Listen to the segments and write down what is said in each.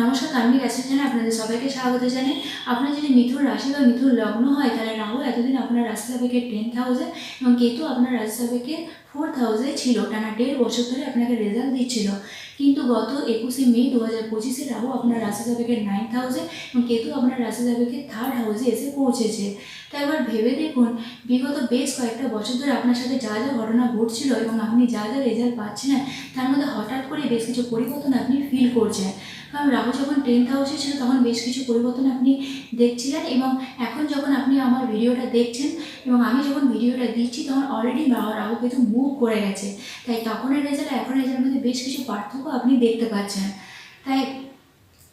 নমস্কার কার্মিক অ্যাসিস্ট্যান্ট আপনাদের সবাইকে স্বাগত জানাই। আপনার যদি মিথুন রাশি বা মিথুন লগ্ন হয়, তাহলে রাহু এতদিন আপনার রাশি সাপেক্ষে টেন থাউজেন্ড এবং কেতু আপনার রাশি সাপেক্ষে ফোর থাউজেন্ড ছিল। টানা দেড় বছর ধরে আপনাকে রেজাল্ট দিচ্ছিল। কিন্তু গত একুশে মে দু হাজার পঁচিশে রাহু আপনার রাশি সাপেক্ষে নাইন থাউজেন্ড এবং কেতু আপনার রাশি সাপেক্ষে থার্ড হাউসে এসে পৌঁছেছে। তাই একবার ভেবে দেখুন, বিগত বেশ কয়েকটা বছর ধরে আপনার সাথে যা যা ঘটনা ঘটছিল এবং আপনি যা যা রেজাল্ট পাচ্ছিলেন, তার মধ্যে হঠাৎ করে বেশ কিছু পরিবর্তন আপনি ফিল করছেন। কারণ রাহু যখন টেন্থ হাউসে ছিল, তখন বেশ কিছু পরিবর্তন আপনি দেখছিলেন এবং এখন যখন আপনি আমার ভিডিওটা দেখছেন এবং আমি যখন ভিডিওটা দিচ্ছি, তখন অলরেডি রাহু কিন্তু মুভ করে গেছে। তাই তখনের রেজাল্ট এখন রেজাল্টের মধ্যে বেশ কিছু পার্থক্য আপনি দেখতে পাচ্ছেন তাই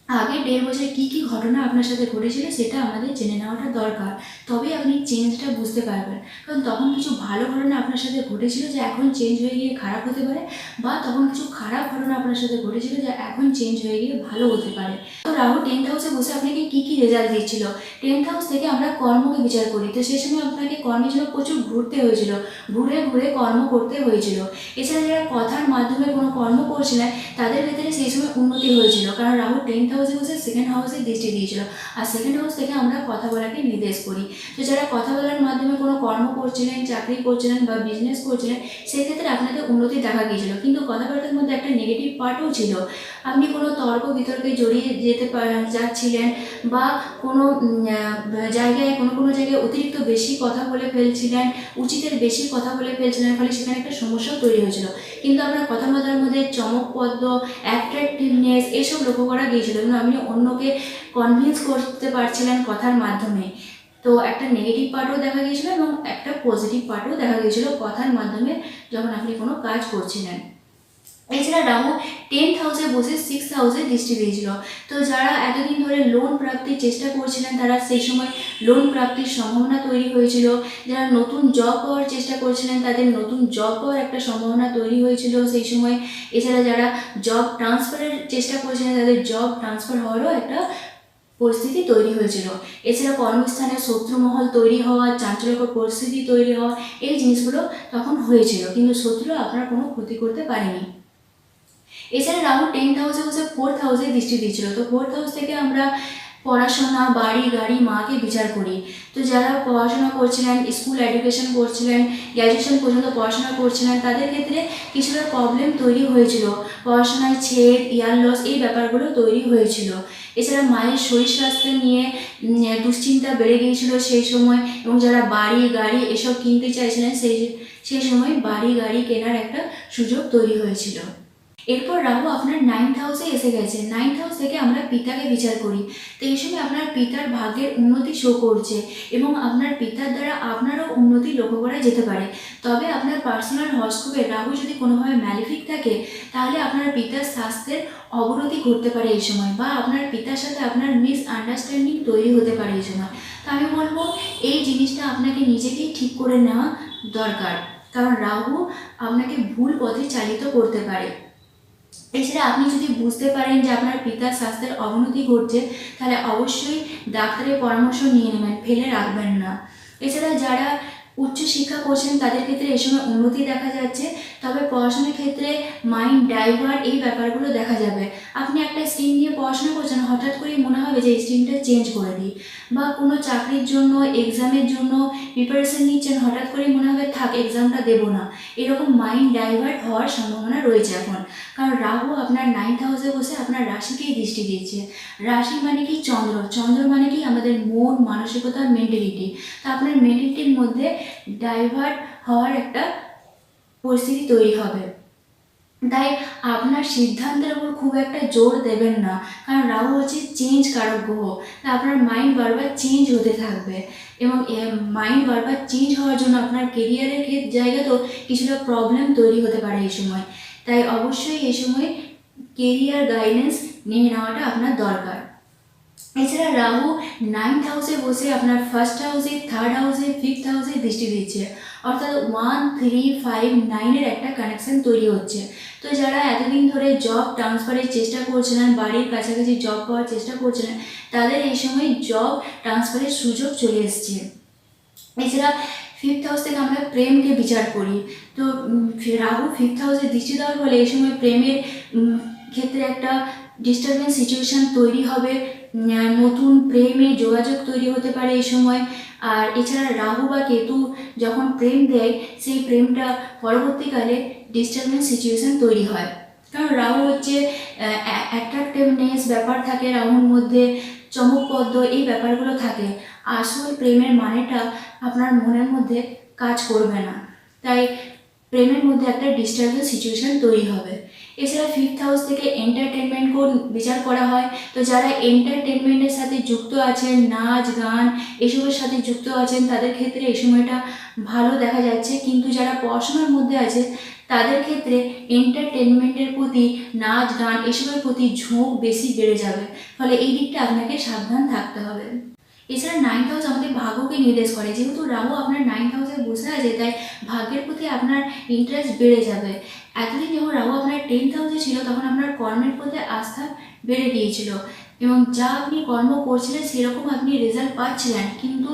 আগে দেড় বছরে কী কী ঘটনা আপনার সাথে ঘটেছিল সেটা আমাদের জেনে নেওয়াটা দরকার। তবে আপনি চেঞ্জটা বুঝতে পারবেন। কারণ তখন কিছু ভালো ঘটনা আপনার সাথে ঘটেছিল যে এখন চেঞ্জ হয়ে গিয়ে খারাপ হতে পারে বা তখন কিছু খারাপ ঘটনা আপনার সাথে ঘটেছিল যে এখন চেঞ্জ হয়ে গিয়ে ভালো হতে পারে। তো রাহু টেন্থ হাউসে বসে আপনাকে কী কী রেজাল্ট দিচ্ছিল টেন্থ হাউস থেকে আমরা কর্মকে বিচার করি। তো সেই সময় আপনাকে কর্মের জন্য প্রচুর ঘুরতে হয়েছিল। ঘুরে ঘুরে কর্ম করতে হয়েছিল। এছাড়া যারা কথার মাধ্যমে কোনো কর্ম করছিলেন, তাদের ভেতরে সেই সময় উন্নতি হয়েছিল। কারণ রাহু টেন্থ হাউসে বসে সেকেন্ড হাউসে দৃষ্টি দিয়েছিল। আর সেকেন্ড হাউস থেকে আমরা কথা বলাকে নির্দেশ করি। তো যারা কথা বলার মাধ্যমে কোনো কর্ম করছিলেন, চাকরি করছিলেন বা বিজনেস করছিলেন সেক্ষেত্রে আপনাদের উন্নতি দেখা গিয়েছিল। কিন্তু কথাবার্তার মধ্যে একটা নেগেটিভ পার্টও ছিল। আপনি কোনো তর্ক বিতর্কে জড়িয়ে যেতে যাচ্ছিলেন বা কোনো জায়গায় কোনো কোনো জায়গায় অতিরিক্ত বেশি কথা বলে ফেলছিলেন, উচিতের বেশি কথা বলে ফেলছিলেন, ফলে সেখানে একটা সমস্যাও তৈরি হয়েছিল। কিন্তু আপনার কথাবার্তার মধ্যে চমকপদ্ম অ্যাট্রাকটিভনেস এসব লক্ষ্য করা গিয়েছিল। এবং আপনি অন্যকে কনভিন্স করতে পারছিলেন কথার মাধ্যমে। তো একটা নেগেটিভ পার্টও দেখা গিয়েছিল এবং একটা পজিটিভ পার্টও দেখা গিয়েছিল কথার মাধ্যমে যখন আপনি কোনো কাজ করছিলেন। এছাড়া রাহু টেন্থ হাউসে বসে সিক্স হাউসে দৃষ্টি দিয়েছিল তো যারা এতদিন ধরে লোন প্রাপ্তির চেষ্টা করছিলেন, তারা সেই সময় লোন প্রাপ্তির সম্ভাবনা তৈরি হয়েছিল। যারা নতুন জব পাওয়ার চেষ্টা করছিলেন, তাদের নতুন জব পাওয়ার একটা সম্ভাবনা তৈরি হয়েছিল। সেই সময় এছাড়া যারা জব ট্রান্সফারের চেষ্টা করছিলেন, তাদের জব ট্রান্সফার হওয়ারও একটা পরিস্থিতি তৈরি হয়েছিল। এছাড়া কর্মস্থানে শত্রুমহল তৈরি হওয়া, চাঞ্চল্যকর পরিস্থিতি তৈরি হওয়া, এই জিনিসগুলো তখন হয়েছিল, কিন্তু শত্রু আপনার কোনো ক্ষতি করতে পারেনি। এছাড়া রাহু টেন্থ হাউসে বসে ফোর্থ হাউসে দৃষ্টি দিয়েছিল। তো ফোর্থ হাউস থেকে আমরা পড়াশোনা, বাড়ি, গাড়ি, মাকে বিচার করি। তো যারা পড়াশোনা করছিলেন স্কুল এডুকেশন করছিলেন গ্র্যাজুয়েশন পর্যন্ত পড়াশোনা করছিলেন, তাদের ক্ষেত্রে কিছুটা প্রবলেম তৈরি হয়েছিল। পড়াশোনায় ছেদ ইয়ার লস এই ব্যাপারগুলো তৈরি হয়েছিল। এছাড়া মায়ের শরীর স্বাস্থ্য নিয়ে দুশ্চিন্তা বেড়ে গিয়েছিল সেই সময় এবং যারা বাড়ি, গাড়ি এসব কিনতে চাইছিলেন, সেই সেই সময় বাড়ি, গাড়ি কেনার একটা সুযোগ তৈরি হয়েছিল। এরপর রাহু আপনার নাইন্থ হাউসে এসে গেছে। নাইন্থ হাউস থেকে আমরা পিতাকে বিচার করি। তো এই সময় আপনার পিতার ভাগ্যের উন্নতি শো করছে এবং আপনার পিতার দ্বারা আপনারও উন্নতি লক্ষ্য করা যেতে পারে। তবে আপনার পার্সোনাল হরস্কোপে রাহু যদি কোনোভাবে ম্যালিফিক থাকে, তাহলে আপনার পিতার স্বাস্থ্যের অবনতি ঘটতে পারে এই সময় বা আপনার পিতার সাথে আপনার মিস আন্ডারস্ট্যান্ডিং তৈরি হতে পারে এই সময়। তো আমি বলব, এই জিনিসটা আপনাকে নিজেকেই ঠিক করে নেওয়া দরকার। কারণ রাহু আপনাকে ভুল পথে চালিত করতে পারে। এছাড়া আপনি যদি বুঝতে পারেন যে আপনার পিতার স্বাস্থ্যের অবনতি ঘটছে, তাহলে অবশ্যই ডাক্তারের পরামর্শ নিয়ে নেবেন, ফেলে রাখবেন না। এছাড়া যারা উচ্চ শিক্ষা করছেন, তাদের ক্ষেত্রে এই সময় উন্নতি দেখা যাচ্ছে। তবে পড়াশোনার ক্ষেত্রে মাইন্ড ডাইভার্ট এই ব্যাপারগুলো দেখা যাবে। আপনি একটা স্ট্রিম নিয়ে পড়াশোনা করছেন, হঠাৎ করেই মনে হবে যে স্ট্রিমটা চেঞ্জ করে দিই। বা কোনো চাকরির জন্য এক্সামের জন্য প্রিপারেশন নিচ্ছেন, হঠাৎ করেই মনে হবে থাক এক্সামটা দেবো না। এরকম মাইন্ড ডাইভার্ট হওয়ার সম্ভাবনা রয়েছে এখন। কারণ রাহু আপনার নাইন্থ হাউসে বসে আপনার রাশিকেই দৃষ্টি দিচ্ছে। রাশি মানে কি? চন্দ্র। চন্দ্র মানে কি? আমাদের মন, মানসিকতা মেন্টালিটি তা আপনার মেন্টালিটির মধ্যে ডাইভার্ট হওয়ার একটা পরিস্থিতি তৈরি হবে। তাই আপনার সিদ্ধান্তের উপর খুব একটা জোর দেবেন না। কারণ রাহু হচ্ছে চেঞ্জ কারক গ্রহ। আপনার মাইন্ড বারবার চেঞ্জ হতে থাকবে। এবং মাইন্ড বারবার চেঞ্জ হওয়ার জন্য আপনার কেরিয়ারের ক্ষেত্রে জায়গাতেও কিছুটা প্রবলেম তৈরি হতে পারে এই সময়। তাই অবশ্যই এই সময় কেরিয়ার গাইডেন্স নিয়ে নেওয়াটা আপনার দরকার। এছাড়া রাহু নাইন্থ হাউসে বসে আপনার ফার্স্ট হাউসে থার্ড হাউসে ফিফথ হাউসে দৃষ্টি দিচ্ছে। অর্থাৎ ওয়ান থ্রি ফাইভ নাইনের একটা কানেকশন তৈরি হচ্ছে। তো যারা এতদিন ধরে জব ট্রান্সফারের চেষ্টা করছিলেন, বাড়ির কাছাকাছি জব পাওয়ার চেষ্টা করছিলেন, তাদের এই সময় জব ট্রান্সফারের সুযোগ চলে এসছে। এছাড়া ফিফথ হাউস থেকে আমরা প্রেমকে বিচার করি। তো রাহু ফিফথ হাউসে দৃষ্টি দেওয়ার ফলে এই সময় প্রেমের ক্ষেত্রে একটা ডিস্টারবেন্স সিচুয়েশান তৈরি হবে নতুন প্রেমে যোগাযোগ তৈরি হতে পারে এই সময়। আর এছাড়া রাহু বা কেতু যখন প্রেম দেয়, সেই প্রেমটা পরবর্তীকালে ডিস্টারবেন্স সিচুয়েশান তৈরি হয়। কারণ রাহু হচ্ছে অ্যাট্রাক্টিভনেস ব্যাপার থাকে রাহুর মধ্যে, চমকপদ্ম এই ব্যাপারগুলো থাকে। আসল প্রেমের মানেটা আপনার মনের মধ্যে কাজ করবে না। তাই প্রেমের মধ্যে একটা ডিস্টার্বেন্স সিচুয়েশান তৈরি হবে। এছাড়া ফিফথ হাউস থেকে এন্টারটেনমেন্ট কোন বিচার করা হয়। তো যারা এন্টারটেনমেন্টের সাথে যুক্ত আছেন, নাচ, গান এসবের সাথে যুক্ত আছেন, তাদের ক্ষেত্রে এই সময়টা ভালো দেখা যাচ্ছে। কিন্তু যারা পড়াশোনার মধ্যে আছে তাদের ক্ষেত্রে এন্টারটেনমেন্টের প্রতি নাচ, গান এসবের প্রতি ঝোঁক বেশি বেড়ে যাবে। ফলে এই দিকটা আপনাকে সাবধান থাকতে হবে। এছাড়া নাইন্থ হাউস আমাদের ভাগ্যকে নির্দেশ করে। যেহেতু রাহু আপনার নাইন্থ হাউসে বসে আছে, তাই ভাগ্যের প্রতি আপনার ইন্টারেস্ট বেড়ে যাবে। এতদিন যখন রাহু আপনার টেন্থ হাউসে ছিল, তখন আপনার কর্মের প্রতি আস্থা বেড়ে গিয়েছিল এবং যা আপনি কর্ম করছিলেন, সেরকম আপনি রেজাল্ট পাচ্ছিলেন। কিন্তু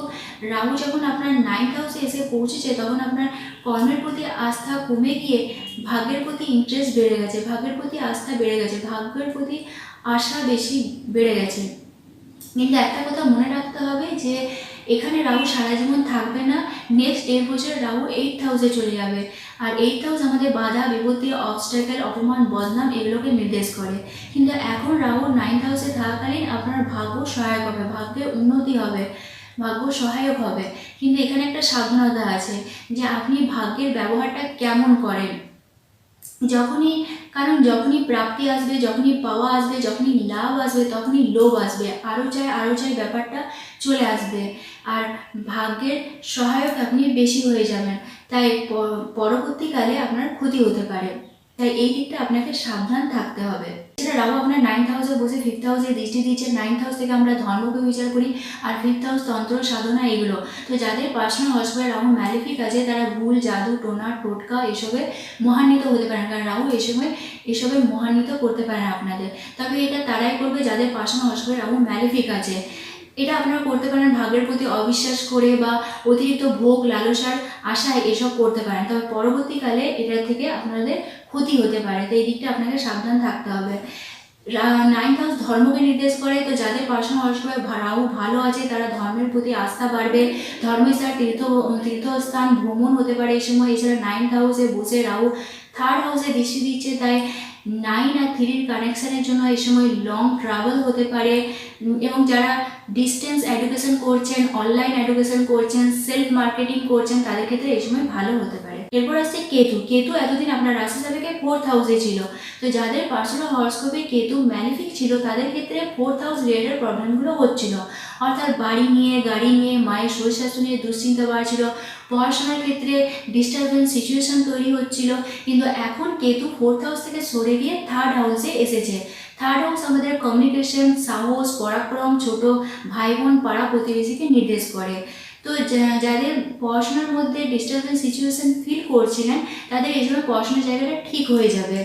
রাহু যখন আপনার নাইন্থ হাউসে এসে পৌঁছেছে, তখন আপনার কর্মের প্রতি আস্থা কমে গিয়ে ভাগ্যের প্রতি ইন্টারেস্ট বেড়ে গেছে, ভাগ্যের প্রতি আস্থা বেড়ে গেছে, ভাগ্যের প্রতি আশা বেশি বেড়ে গেছে। কিন্তু একটা কথা মনে রাখতে হবে যে এখানে রাহু সারা জীবন থাকবে না। নেক্সট দেড় বছর রাহু এইট হাউসে চলে যাবে। আর এইট হাউস আমাদের বাধা, বিপত্তি অবস্ট্রাকেল অপমান, বদনাম এগুলোকে নির্দেশ করে। কিন্তু এখন রাহু নাইন্থ হাউসে থাকাকালীন আপনার ভাগ্য সহায়ক হবে, ভাগ্যে উন্নতি হবে, ভাগ্য সহায়ক হবে। কিন্তু এখানে একটা সাবধানতা আছে যে আপনি ভাগ্যের ব্যবহারটা কেমন করেন? যখনই, কারণ যখনই প্রাপ্তি আসবে, যখনই পাওয়া আসবে, যখনই লাভ আসবে, তখনই লোভ আসবে আরও চাই আরও চাই ব্যাপারটা চলে আসবে। আর ভাগ্যের সহায়ক আপনি বেশি হয়ে যাবেন, তাই পরবর্তীকালে আপনার ক্ষতি হতে পারে। তাই এই দিকটা আপনাকে সাবধান থাকতে হবে। এছাড়া রাহু আপনার নাইন্থ হাউসে বসে ফিফথ হাউসে দৃষ্টি দিচ্ছে নাইন্থ হাউস থেকে আমরা ধর্মকে বিচার করি আর ফিফথ হাউস তন্ত্র, সাধনা এগুলো। তো যাদের পার্সোনাল হসপিটাল রাহু ম্যালিফিক আছে, তারা ভুল, জাদু, টোনা, টোটকা এসবে মহান্বিত হতে পারেন। কারণ রাহু সময় এসবে মহান্বিত করতে পারেন আপনাদের। তবে এটা তারাই করবে যাদের পার্সোনাল হসপিটাল রাহু ম্যালিফিক আছে। এটা আপনারা করতে পারেন ভাগ্যের প্রতি অবিশ্বাস করে বা অতিরিক্ত ভোগ, লালসার আশায় এসব করতে পারেন। তবে পরবর্তীকালে এটা থেকে আপনাদের ক্ষতি হতে পারে, তো এই দিকটা আপনাকে সাবধান থাকতে হবে। নাইন্থ হাউস ধর্মকে নির্দেশ করে, তো যাদের পার্সোনাল হসপিটাল রাহু ভালো আছে, তারা ধর্মের প্রতি আস্থা বাড়বে। ধর্মস্থান তীর্থ, তীর্থস্থান ভ্রমণ হতে পারে এই সময়, এছাড়া নাইন্থ হাউসে বসে রাহু থার্ড হাউসে দৃষ্টি দিচ্ছে, তাই নাইন আর থ্রির কানেকশানের জন্য এই সময় লং ট্রাভেল হতে পারে। এবং যারা ডিস্টেন্স এডুকেশন করছেন অনলাইন এডুকেশন করছেন সেলফ মার্কেটিং করছেন, তাদের ক্ষেত্রে এই সময় ভালো হতে পারে। এরপর আসছে কেতু। কেতু এতদিন আপনার রাশি সাপেক্ষে ফোর্থ হাউসে ছিল। তো যাদের পার্সোনাল হরস্কোপে কেতু ম্যালিফিক ছিল, তাদের ক্ষেত্রে ফোর্থ হাউস রিলেটেড প্রবলেমগুলো হচ্ছিল। অর্থাৎ বাড়ি নিয়ে, গাড়ি নিয়ে, মায়ের শরীর স্বাস্থ্য নিয়ে দুশ্চিন্তা বাড়ছিল। পড়াশোনার ক্ষেত্রে ডিস্টারবেন্স সিচুয়েশন তৈরি হচ্ছিল। কিন্তু এখন কেতু ফোর্থ হাউস থেকে সরে গিয়ে থার্ড হাউসে এসেছে। থার্ড হাউস আমাদের কমিউনিকেশন সাহস, পরাক্রম, ছোট ভাই বোন পাড়া প্রতিবেশীকে নির্দেশ করে। তো যাদের পড়াশোনার মধ্যে ডিস্টারবেন্স সিচুয়েশন ফিল করছিলেন, তাদের সময় পড়াশোনার জায়গাটা ঠিক হয়ে যাবে।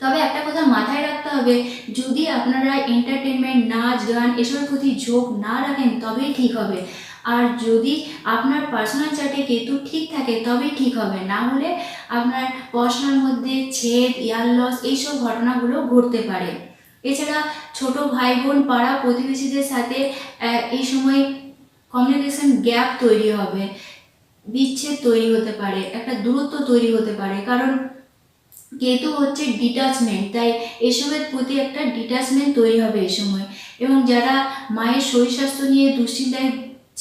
তবে একটা কথা মাথায় রাখতে হবে, যদি আপনারা এন্টারটেনমেন্ট নাচ, গান এসবের প্রতি ঝোঁক না রাখেন, তবেই ঠিক হবে। আর যদি আপনার পার্সোনাল চার্টে কেতু ঠিক থাকে, তবেই ঠিক হবে। না হলে আপনার পড়াশোনার মধ্যে ছেদ, ইয়ার লস এইসব ঘটনাগুলো ঘটতে পারে। এছাড়া ছোট ভাই বোন, পাড়া প্রতিবেশীদের সাথে এই সময় কমিউনিকেশন গ্যাপ তৈরি হবে, বিচ্ছেদ তৈরি হতে পারে, একটা দূরত্ব তৈরি হতে পারে, কারণ কেতু হচ্ছে ডিটাচমেন্ট তাই এসবের প্রতি একটা ডিটাচমেন্ট তৈরি হবে এ সময়। এবং যারা মায়ের শরীর স্বাস্থ্য নিয়ে দুশ্চিন্তায়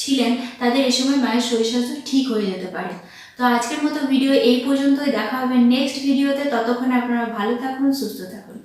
ছিলেন, তাদের এ সময় মায়ের শরীর স্বাস্থ্য ঠিক হয়ে যেতে পারে। তো আজকের মতো ভিডিও এই পর্যন্তই, দেখা হবে নেক্সট ভিডিওতে ততক্ষণ আপনারা ভালো থাকুন, সুস্থ থাকুন।